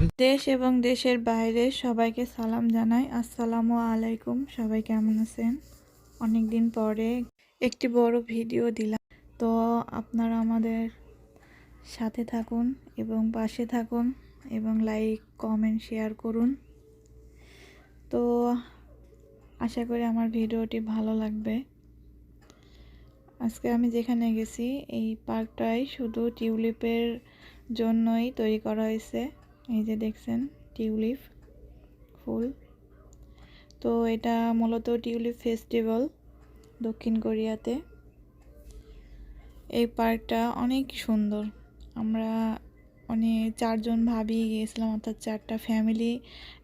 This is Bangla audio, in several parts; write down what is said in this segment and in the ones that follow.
দেশ এবং দেশের বাইরে সবাইকে সালাম জানাই। আসসালামু আলাইকুম, সবাই কেমন আছেন? অনেক দিন পরে একটি বড় ভিডিও দিলাম। তো আপনারা আমাদের সাথে থাকুন এবং পাশে থাকুন এবং লাইক, কমেন্ট, শেয়ার করুন। তো আশা করি আমার ভিডিওটি ভালো লাগবে। আজকে আমি যেখানে গেছি, এই পার্কটাই শুধু টিউলিপের জন্যই তৈরি করা হয়েছে। এই যে দেখছেন, টিউলিপ ফুল। তো এটা মূলত টিউলিপ ফেস্টিভ্যাল দক্ষিণ কোরিয়াতে। এই পার্কটা অনেক সুন্দর। আমরা অনেক চারজন ভাবি গিয়েছিলাম, অর্থাৎ চারটা ফ্যামিলি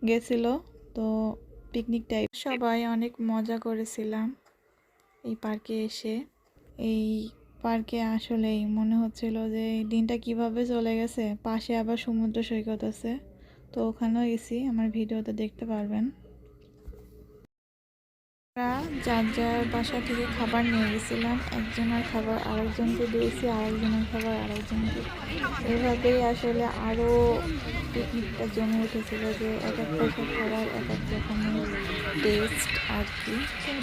গেছিল। তো পিকনিক টাইপ। সবাই অনেক মজা করেছিলাম এই পার্কে এসে। এই পার্কে আসলেই মনে হচ্ছিল যে এই দিনটা কীভাবে চলে গেছে। পাশে আবার সমুদ্র সৈকত আছে, তো ওখানেও গেছি। আমার ভিডিওতে দেখতে পারবেন। আমরা যার যার বাসা থেকে খাবার নিয়ে গেছিলাম। একজনের খাবার আরেকজনকে দিয়েছি, আরেকজনের খাবার আরেকজনকে। এভাবেই আসলে আরও পিকনিকটা জমে উঠেছিল যে এক এক একটা খাবার এক এক রকমের টেস্ট আর কি,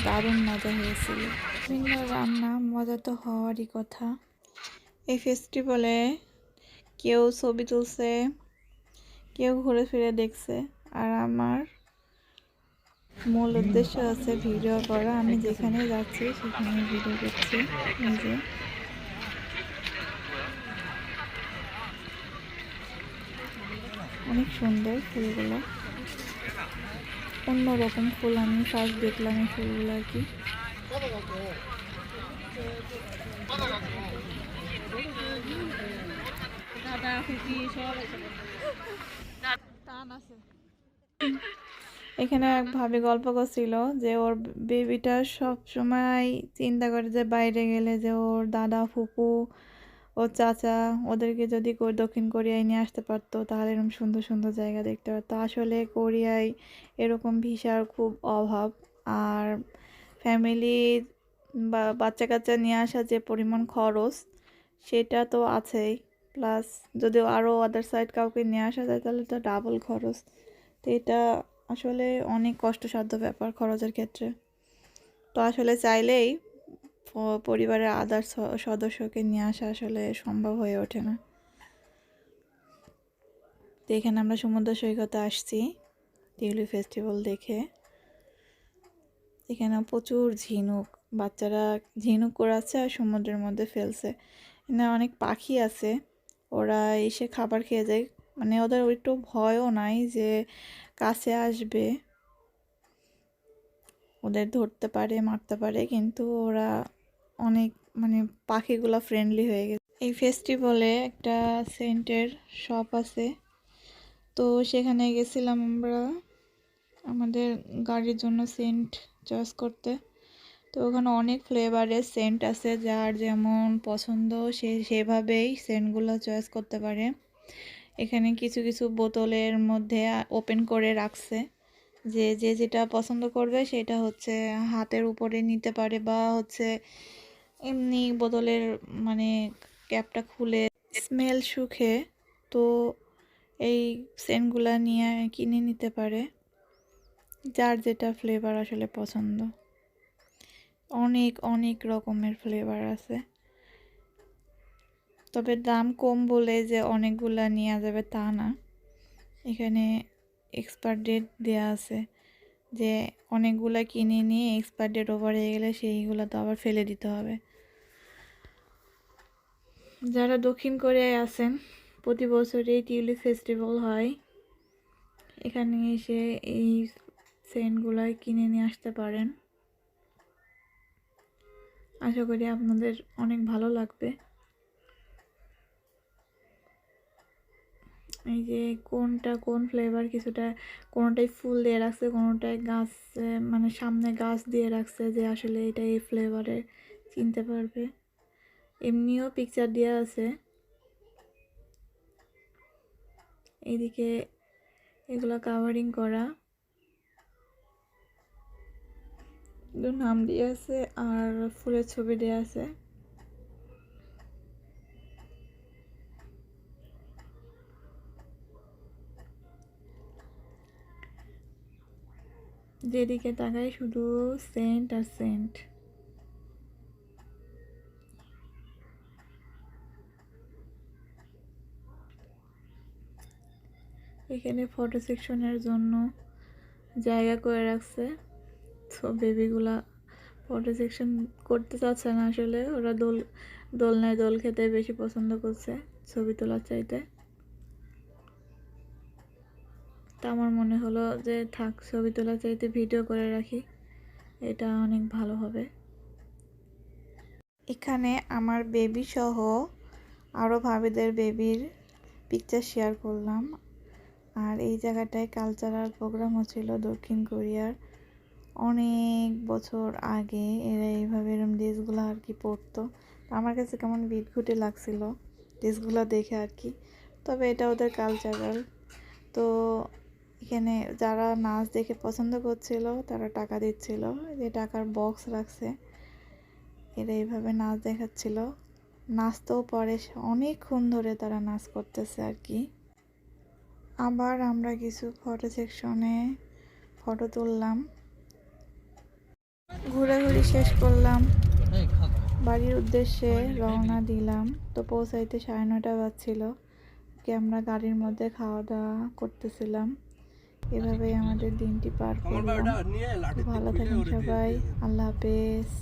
দারুণ মজা হয়েছিল। বিভিন্ন রান্না, মজা তো হওয়ারই কথা। এই ফেস্টিভ্যালে কেউ ছবি তুলছে, কেউ ঘুরে ফিরে দেখছে। আর আমার মূল উদ্দেশ্য আছে ভিডিও করা। আমি যেখানে যাচ্ছি সেখানে ভিডিও করছি। নিজে অনেক সুন্দর ফুলগুলো। অন্যরকম ফুল আমি ফার্স্ট দেখলাম এই ফুলগুলো আর কি। এখানে এক ভাবি গল্প করছিল যে ওর বেবিটা সব সময় চিন্তা করে যে বাইরে গেলে যে ওর দাদা, ফুপু, ওর চাচা ওদেরকে যদি দক্ষিণ কোরিয়ায় নিয়ে আসতে পারতো, তাহলে এরকম সুন্দর সুন্দর জায়গা দেখতে পারতো। আসলে কোরিয়ায় এরকম ভিসার খুব অভাব। আর ফ্যামিলি বা বাচ্চা কাচ্চা নিয়ে আসা যে পরিমাণ খরচ, সেটা তো আছেই। প্লাস যদি আরও আদার সাইড কাউকে নিয়ে আসা যায়, তাহলে তো ডাবল খরচ। তো এটা আসলে অনেক কষ্টসাধ্য ব্যাপার খরচের ক্ষেত্রে। তো আসলে চাইলেই পরিবারের আদার সদস্যকে নিয়ে আসা আসলে সম্ভব হয়ে ওঠে না। তো এখানে আমরা সমুদ্র সৈকতে আসছি, টিউলিপ ফেস্টিভ্যাল দেখে। এখানে প্রচুর ঝিনুক, বাচ্চারা ঝিনুক করাচ্ছে আর সমুদ্রের মধ্যে ফেলছে। এখানে অনেক পাখি আছে, ওরা এসে খাবার খেয়ে যায়। মানে ওদের একটু ভয়ও নাই যে কাছে আসবে। ওদের ধরতে পারে, মারতে পারে, কিন্তু ওরা অনেক মানে পাখিগুলো ফ্রেন্ডলি হয়ে গেছে। এই ফেস্টিভ্যালে একটা সেন্টের শপ আছে। তো সেখানে গেছিলাম আমরা আমাদের গাড়ির জন্য সেন্ট চয়েস করতে। তো ওখানে অনেক ফ্লেভারের সেন্ট আছে, যার যেমন পছন্দ সে, সেভাবেই সেন্টগুলো চয়েস করতে পারে। এখানে কিছু কিছু বোতলের মধ্যে ওপেন করে রাখছে। যে যে যেটা পছন্দ করবে সেটা হচ্ছে হাতের উপরে নিতে পারে বা হচ্ছে এমনি বোতলের মানে ক্যাপটা খুলে স্মেল সুখে তো এই সেন্টগুলা নিয়ে কিনে নিতে পারে। যার যেটা ফ্লেভার আসলে পছন্দ। অনেক অনেক রকমের ফ্লেভার আছে। তবে দাম কম বলে যে অনেকগুলা নেওয়া যাবে তা না। এখানে এক্সপায়ার ডেট দেওয়া আছে যে অনেকগুলা কিনে নিয়ে এক্সপায়ার ডেট ওভার হয়ে গেলে সেইগুলো তো আবার ফেলে দিতে হবে। যারা দক্ষিণ কোরিয়ায় আছেন, প্রতি বছরই টিউলিপ ফেস্টিভ্যাল হয়। এখানে এসে এই সেন্টগুলো কিনে নিয়ে আসতে পারেন। আশা করি আপনাদের অনেক ভালো লাগবে। এই যে কোনটা কোন ফ্লেভার কিছুটা, কোনোটাই ফুল দিয়ে রাখছে কোনোটায় গাছ মানে সামনে গাছ দিয়ে রাখছে যে আসলে এটা এই ফ্লেভারে চিনতে পারবে। এমনিও পিকচার দেওয়া আছে। এইদিকে এগুলো কাভারিং করা। নাম দিয়ে আছে আর ফুলের ছবি দেওয়া আছে। যেদিকে তাকাই শুধু সেন্ট আর সেন্ট। এখানে ফটো সেকশনের জন্য জায়গা করে রাখছে। তো বেবিগুলা ফটো সেকশন করতে চাচ্ছে না আসলে। ওরা দোল, দোলনায় দোল খেতে বেশি পছন্দ করছে ছবি তোলার চাইতে। তা আমার মনে হলো যে, থাক, ছবি তোলা চাইতে ভিডিও করে রাখি। এটা অনেক ভালো হবে। এখানে আমার বেবি সহ আরও ভাবিদের বেবির পিকচার শেয়ার করলাম। আর এই জায়গাটায় কালচারাল প্রোগ্রাম হচ্ছিল দক্ষিণ কোরিয়ার। অনেক বছর আগে এরা এইভাবে এরম ড্রেসগুলো আর কি পরতো। আমার কাছে কেমন বিটঘুটে লাগছিল ড্রেসগুলো দেখে আর কি। তবে এটা ওদের কালচারাল তো এখানে যারা নাচ দেখে পছন্দ করছিল, তারা টাকা দিচ্ছিল। যে টাকার বক্স রাখছে, এরা এইভাবে নাচ দেখাচ্ছিল। নাচতেও পরে, অনেকক্ষণ ধরে তারা নাচ করতেছে আর কি। আবার আমরা কিছু ফটো সেকশনে ফটো তুললাম। ঘোরাঘুরি শেষ করলাম। বাড়ির উদ্দেশ্যে রওনা দিলাম। তো পৌঁছাইতে সাড়ে নয়টা বাজছিল। আমরা গাড়ির মধ্যে খাওয়া দাওয়া করতেছিলাম। এভাবেই আমাদের দিনটি পার করলাম। ভালো থাকেন সবাই। আল্লাহ হাফেজ।